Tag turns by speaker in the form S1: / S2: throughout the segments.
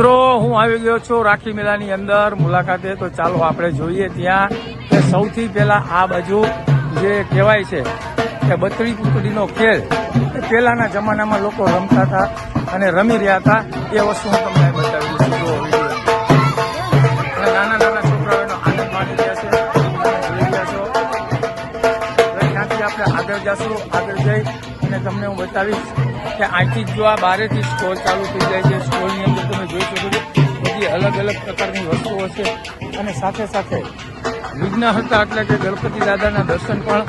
S1: મિત્રો, હું આવી ગયો છું રાખી મેળાની અંદર. મુલાકાતે તો ચાલો આપણે જોઈએ ત્યાં કે સૌથી પહેલા આ બાજુ જે કહેવાય છે કે બત્રી પુતળીનો ખેલ, એ પહેલાના જમાનામાં લોકો રમતા હતા અને રમી રહ્યા હતા. એ વસ્તુ હું તમને બતાવી દઉં છું નાના નાના છોકરાઓનો આનંદ માણી રહ્યા છે, જોઈ રહ્યા છો. ત્યાંથી આપણે આગળ જશું, આગળ જઈ અને તમને હું બતાવીશ કે અહીંથી જ આ બારેથી સ્કોર ચાલુ થઈ જાય છે સ્ટોલની અલગ પ્રકારની વસ્તુઓ છે. અને સાથે સાથે વિઘ્નહર્તા એટલે કે ગણપતિ દાદાના દર્શન પણ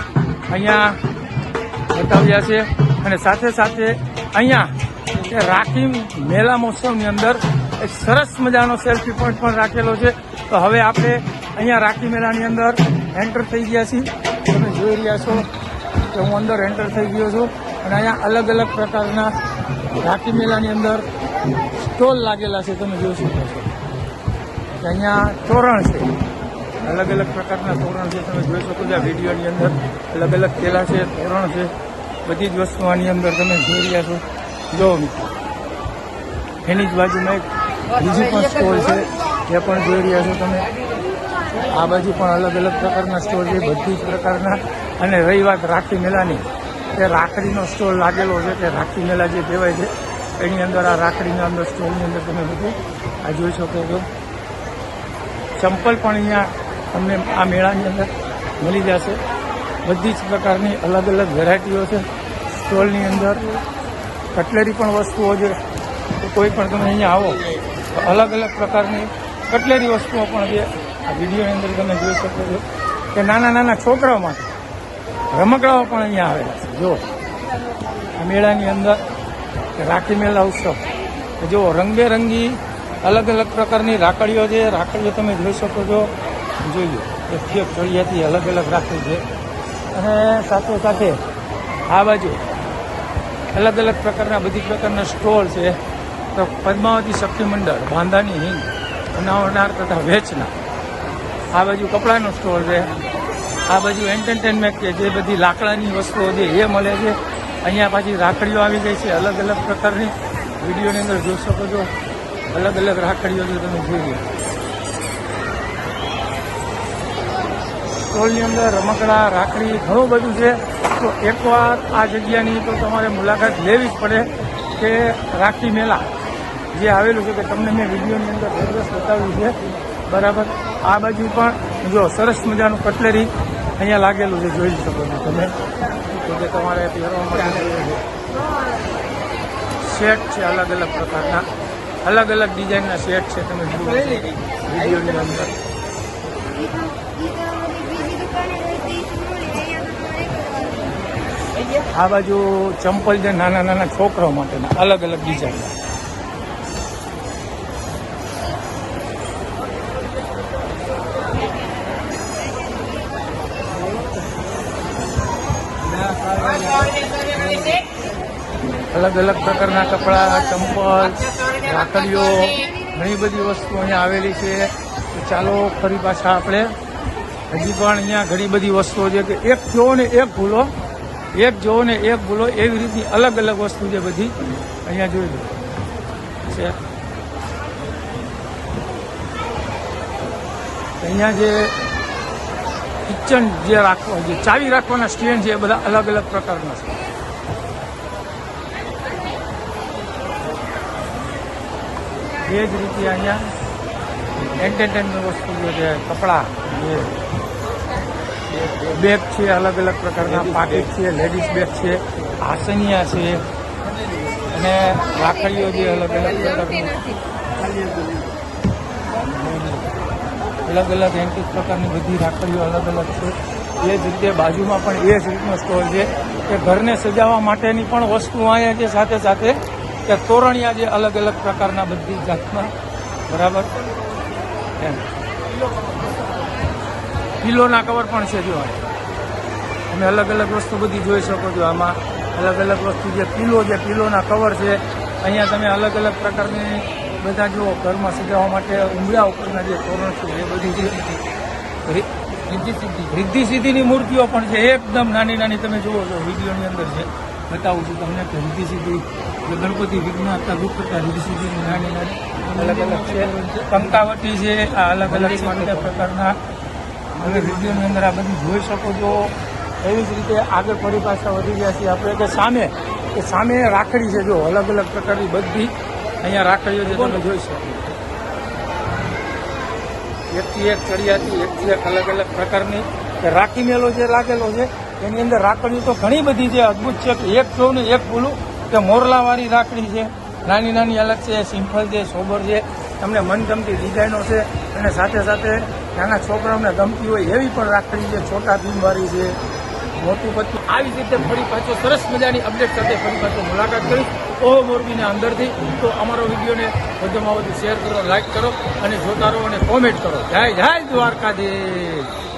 S1: અહીંયા બતાવ્યા છે. અને સાથે સાથે અહીંયા રાખી મેળા મહોત્સવની અંદર એક સરસ મજાનો સેલ્ફી પોઈન્ટ પણ રાખેલો છે. તો હવે આપણે અહીંયા રાખી મેળાની અંદર એન્ટર થઈ ગયા છીએ. તમે જોઈ રહ્યા છો કે હું અંદર એન્ટર થઈ ગયો છું. અને અહીંયા અલગ અલગ પ્રકારના રાખી મેળાની અંદર સ્ટોલ લાગેલા છે. તમે જોઈ શકો છો. કે અહીંયા તોરણ છે. અલગ અલગ પ્રકારના તોરણ છે. તમે જોઈ શકો છો વિડીયોની અંદર અલગ અલગ કેલા છે, તોરણ છે. બધી જ વસ્તુ આની અંદર તમે જોઈ રહ્યા છો. જો મિત્રો, એની જ બાજુમાં એક બીજી પણ સ્ટોલ છે. એ પણ જોઈ રહ્યા છો તમે. આ બાજુ પણ અલગ અલગ પ્રકારના સ્ટોલ છે. બધી જ પ્રકારના. અને રહી વાત રાખી મેળાની તે રાખડીનો સ્ટોલ લાગેલો છે તે રાખી મેળા જે કહેવાય છે. એની અંદર આ રાખડીના અંદર સ્ટોલની અંદર તમે બધું આ જોઈ શકો છો. ચંપલ પણ અહીંયા તમને આ મેળાની અંદર મળી જશે. બધી જ પ્રકારની અલગ અલગ વેરાયટીઓ છે. સ્ટોલની અંદર, કટલેરી પણ વસ્તુઓ છે. કોઈ પણ તમે અહીંયા આવો, તો અલગ અલગ પ્રકારની કટલેરી વસ્તુઓ પણ છે આ વિડીયોની અંદર તમે જોઈ શકો છો કે નાના નાના છોકરાઓ માટે રમકડાઓ પણ અહીંયા આવેલા છે. જો આ મેળાની અંદર રાખી મેળા ઉત્સવ. જો રંગબેરંગી અલગ અલગ પ્રકારની રાખડીઓ છે. રાખડીઓ તમે જોઈ શકો છો. જોઈએ. એક ચડિયાથી અલગ અલગ રાખડી છે. અને સાથે સાથે આ બાજુ અલગ અલગ પ્રકારના, બધી પ્રકારના સ્ટોલ છે. તો પદ્માવતી શક્તિ મંડળ બાંધાની હિંગ બનાવનાર તથા વેચનાર આ બાજુ કપડાનો સ્ટોલ છે. આ બાજુ એન્ટરટેનમેન્ટ કે જે બધી લાકડાની વસ્તુઓ છે એ મળે છે. અહીંયા પાછી રાખડીઓ આવી ગઈ છે. અલગ અલગ પ્રકારની. વિડીયોની અંદર જોઈ શકો છો. અલગ અલગ રાખડીઓ જો તમે જોઈએ સ્ટોલની અંદર રમકડા, રાખડી, ઘણું બધું છે. તો એકવાર આ જગ્યાની તો તમારે મુલાકાત લેવી જ પડે કે રાખી મેળા જે આવેલું છે કે તમને મેં વિડીયોની અંદર સરસ બતાવ્યું છે. બરાબર? આ બાજુ પણ જો સરસ મજાનું કટલેરી અહીંયા લાગેલું છે, જોઈ શકો છો તમે. તો જે તમારે પહેરવા માટે સેટ છે અલગ અલગ પ્રકારના. અલગ અલગ ડિઝાઇનના સેટ છે તમે જુઓ. વિડીયોની અંદર. આ બાજુ ચંપલ છે નાના નાના છોકરાઓ માટેના અલગ અલગ ડિઝાઇન. અલગ અલગ પ્રકારના કપડા ચંપલ. રાખડીઓ, ઘણી બધી વસ્તુઓ અહીંયા આવેલી છે. તો ચાલો ફરી પાછા આપણે. હજી પણ અહીંયા ઘણી બધી વસ્તુઓ છે કે એક જોવો ને એક ભૂલો. એક જોવો ને એક ભૂલો. એવી રીતની અલગ અલગ વસ્તુ છે બધી. અહીંયા જોઈ લો. છે. અહીંયા જે કિચન જે રાખવા, જે ચાવી રાખવાના સ્ટેન્ડ છે એ બધા અલગ અલગ પ્રકારના છે. એ જ રીતે અહીંયા એન્ટરટેનમેન્ટ વસ્તુઓ જે છે કપડાં જે બેગ છે અલગ અલગ પ્રકારના પાકેટ છે લેડીઝ બેગ છે આસનિયા છે અને રાખડીઓ જે અલગ અલગ પ્રકારની અલગ અલગ એન્ટિક પ્રકારની બધી રાખડીઓ અલગ અલગ છે. એ જ રીતે બાજુમાં પણ એ જ રીતનો સ્ટોલ છે કે ઘરને સજાવવા માટેની પણ વસ્તુ અહીંયા છે સાથે સાથે કે તોરણિયા જે અલગ અલગ પ્રકારના બધી જાતના બરાબર? એમ. પિલોના કવર પણ છે, જો તમે અલગ અલગ વસ્તુ બધી જોઈ શકો છો. આમાં અલગ અલગ વસ્તુ જે પિલો જે પિલોના કવર છે, અહીંયા તમે અલગ અલગ પ્રકારની બધા જો ઘરમાં સજાવવા માટે ઉમરા ઉપરના જે તોરણ છે, એ બધી રિદ્ધિ સિદ્ધિ રિદ્ધિ સિદ્ધિની મૂર્તિઓ પણ છે. એકદમ નાની નાની તમે જુઓ છો, વિડીયોની અંદર છે. બતાવું છું તમને કે રીધી સિદ્ધિ જે ગણપતિ વિઘ્ન હતા રૂપ કરતા રીધી સીધી નાની નાની અલગ અલગ છે. કંકાવટી છે આ અલગ અલગ છે પ્રકારના. હવે વિડીયોની અંદર આ બધું જોઈ શકો છો. એવી જ રીતે આગળ પાછા વધી ગયા છીએ આપણે. કે સામે કે સામે રાખડી છે જો અલગ અલગ પ્રકારની બધી અહીંયા રાખડીઓ છે તમે જોઈ શકો એકથી એક ચડિયાતી એકથી એક અલગ અલગ પ્રકારની. કે રાખી મેલો જે લાગેલો છે એની અંદર રાખડીઓ તો ઘણી બધી છે, અદ્ભુત છે એક જોઉં ને એક બોલું કે મોરલાવાળી રાખડી છે. નાની નાની અલગ છે, સિમ્પલ છે, સોબર છે. તમને મનગમતી ડિઝાઇનો છે અને સાથે સાથે નાના છોકરાઓને ગમતી હોય એવી પણ રાખડી છે, છોટા ભીમવાળી છે, મોટું પત્તું આવી રીતે ફરી પાછો સરસ મજાની અપડેટ સાથે ફરી પાછો મુલાકાત કરી ઓહો, મોરબીને અંદરથી. તો અમારો વિડીયોને વધુમાં વધુ શેર કરો, લાઈક કરો અને જોતા રહો અને કોમેન્ટ કરો. જય જય દ્વારકાધીશ.